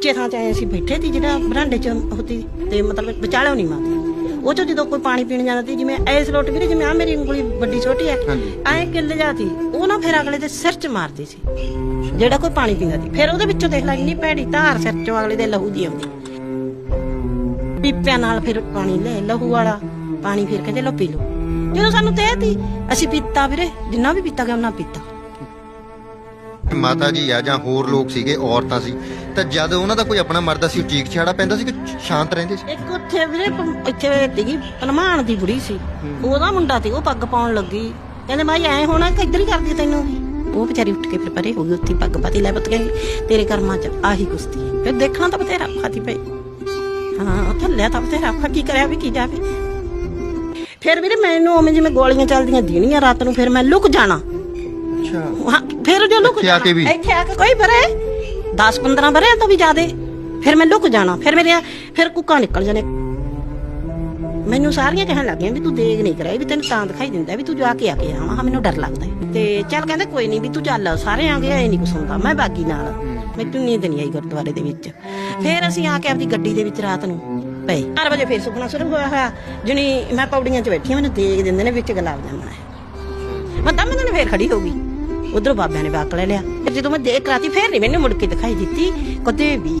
ਉੱਚੇ ਥਾਂ 'ਚ ਆਏ ਅਸੀਂ ਬੈਠੇ ਸੀ ਜਿਹੜਾ ਬਰਾਂਡੇ 'ਚ ਹੁੰਦੀ ਤੇ ਮਤਲਬ ਵਿਚਾਲਿਓ ਨਹੀਂ ਮਾਰਦੀ। ਉਹ 'ਚੋਂ ਜਦੋਂ ਕੋਈ ਪਾਣੀ ਪੀਣ ਜਾਂਦਾ ਸੀ ਜਿਵੇਂ ਐਸ ਲੋਟ ਵੀਰੇ ਜਿਵੇਂ ਆ ਮੇਰੀ ਉਂਗਲੀ ਵੱਡੀ ਛੋਟੀ। ਐਂ ਕਿੱਲ ਜਾਤੀ ਉਹ ਨਾ ਫਿਰ ਅਗਲੇ ਦੇ ਸਿਰ 'ਚ ਮਾਰਦੀ ਸੀ। ਜਿਹੜਾ ਕੋਈ ਪਾਣੀ ਪੀਂਦਾ ਸੀ। ਫਿਰ ਉਹਦੇ ਵਿੱਚੋਂ ਦੇਖ ਲੈ ਇੰਨੀ ਭੈੜੀ ਧਾਰ ਸਿਰ 'ਚੋਂ ਅਗਲੇ ਦੇ ਲਹੂ ਦੀ ਆਉਂਦੀ। ਪੀਪਿਆਂ ਨਾਲ ਫਿਰ ਪਾਣੀ ਲੈ ਲਹੂ ਵਾਲਾ ਪਾਣੀ ਫਿਰ ਕਹਿੰਦੇ ਲੋ ਪੀ ਲਓ। ਜਦੋਂ ਸਾਨੂੰ ਤੇ ਤੀ ਅਸੀਂ ਪੀਤਾ ਵੀਰੇ ਜਿੰਨਾ ਵੀ ਪੀਤਾ ਗਿਆ ਉਹਨਾਂ ਪੀਤਾ। ਮਾਤਾ ਜੀ ਆ ਜਾਂ ਹੋਰ ਲੋਕ ਸੀਗੇ ਔਰਤਾਂ ਸੀ ਤਾਂ ਜਦ ਉਹਨਾਂ ਦਾ ਕੋਈ ਆਪਣਾ ਮਰਦਾ ਸੀ ਉਹ ਚੀਕ ਛਾੜਾ ਪੈਂਦਾ ਸੀ ਕਿ ਸ਼ਾਂਤ ਰਹਿੰਦੇ ਸੀ? ਇੱਕ ਉੱਥੇ ਵੀਰੇ ਪ- ਇੱਥੇ ਸੀਗੀ ਪਲਮਾਨ ਦੀ ਬੁੜੀ ਸੀ। ਉਹਦਾ ਮੁੰਡਾ ਤੇ ਉਹ ਪੱਗ ਪਾਉਣ ਲੱਗੀ। ਕਹਿੰਦੇ ਮਾਈ ਐ ਹੋਣਾ ਕਿ ਇੱਧਰ ਹੀ ਕਰਦੀ ਤੈਨੂੰ? ਉਹ ਵਿਚਾਰੀ ਉੱਠ ਕੇ ਫਿਰ ਪਰੇ ਹੋ ਗਈ ਉੱਥੇ ਹੀ ਪੱਗ ਪਾਤੀ ਲੈ ਪੁੱਤ ਕਹਿੰਦੀ ਤੇਰੇ ਕਰਮਾਂ 'ਚ ਆਹੀ ਕੁਸਤੀ ਹੈ। ਫਿਰ ਦੇਖਣਾ ਤਾਂ ਬਥੇਰਾ ਖਾਤੀ ਪਈ ਹਾਂ ਥੱਲੇ ਤਾਂ ਬਥੇਰਾ ਔਖਾ, ਕੀ ਕਰਿਆ ਵੀ ਕੀ ਜਾਵੇ। ਫਿਰ ਵੀਰੇ ਮੈਨੂੰ ਉਵੇਂ ਜਿਵੇਂ ਗੋਲੀਆਂ ਚੱਲਦੀਆਂ ਦੀਣੀਆਂ ਰਾਤ ਨੂੰ ਫਿਰ ਮੈਂ ਲੁਕ ਜਾਣਾ। ਹਾਂ, ਫਿਰ ਜੋ ਲੁਕ ਇੱਥੇ ਆ ਕੇ ਵੀ? ਜਾਣਾ, ਇੱਥੇ ਆ ਕੇ ਕੋਈ ਬਰੇ 10 15 ਬਰੇ ਤੋਂ ਵੀ ਜ਼ਿਆਦੇ। ਫਿਰ ਮੈਂ ਲੁਕ ਜਾਣਾ। ਫਿਰ ਮੇਰੇ ਫਿਰ ਕੁੱਕਾ ਨਿਕਲ ਜਾਣੇ। ਮੈਨੂੰ ਸਾਰੀਆਂ ਕਹਿਣ ਲੱਗੀਆਂ ਵੀ ਤੂੰ ਦੇਖ ਨਹੀਂ ਕਰਾਈ ਵੀ ਤੈਨੂੰ ਤਾਂ ਦਿਖਾਈ ਦਿੰਦਾ ਵੀ ਤੂੰ ਜਾ ਕੇ ਆ ਕੇ ਆਵਾਂ। ਹਾਂ ਮੈਨੂੰ ਡਰ ਲੱਗਦਾ। ਹੈ। ਤੇ ਚੱਲ ਕਹਿੰਦੇ ਕੋਈ ਨਹੀਂ ਵੀ ਤੂੰ ਚੱਲ ਸਾਰੇ ਆ ਗਏ ਐ ਨਹੀਂ ਕੁਛ ਹੁੰਦਾ। ਮੈਂ ਬਾਗੀ ਨਾਲ। ਮੈਨੂੰ ਨੀਂਦ ਨਹੀਂ ਆਈ ਗੁਰਦੁਆਰੇ ਦੇ ਵਿੱਚ। ਫਿਰ ਅਸੀਂ ਆ ਕੇ ਆਪਦੀ ਗੱਡੀ ਦੇ ਵਿੱਚ ਰਾਤ ਨੂੰ ਪਏ। 4 ਵਜੇ ਫਿਰ ਸੁਪਨਾ ਸ਼ੁਰੂ ਹੋਇਆ ਹੋਇਆ। ਜਣੀ ਮੈਂ ਪੌੜੀਆਂ 'ਚ ਬੈਠੀ ਹਾਂ ਮੈਨੂੰ ਦੇਖ ਦਿੰਦੇ ਨੇ ਵਿੱਚ ਗੁਲਾਬ ਜਾਮਣਾ ਹੈ। ਮੈਂ ਦਮ ਨਾਲ ਫੇਰ ਖੜੀ ਹੋ ਗਈ। ਉਧਰੋਂ ਬਾਬਿਆਂ ਨੇ ਵਾਕ ਲੈ ਲਿਆ। ਫਿਰ ਜਦੋਂ ਮੈਂ ਦੇਖ ਰਾਤੀ ਫੇਰ ਨਹੀਂ ਮੈਨੂੰ ਮੁੜ ਕੇ ਦਿਖਾਈ ਦਿੱਤੀ, ਕਦੇ ਵੀ।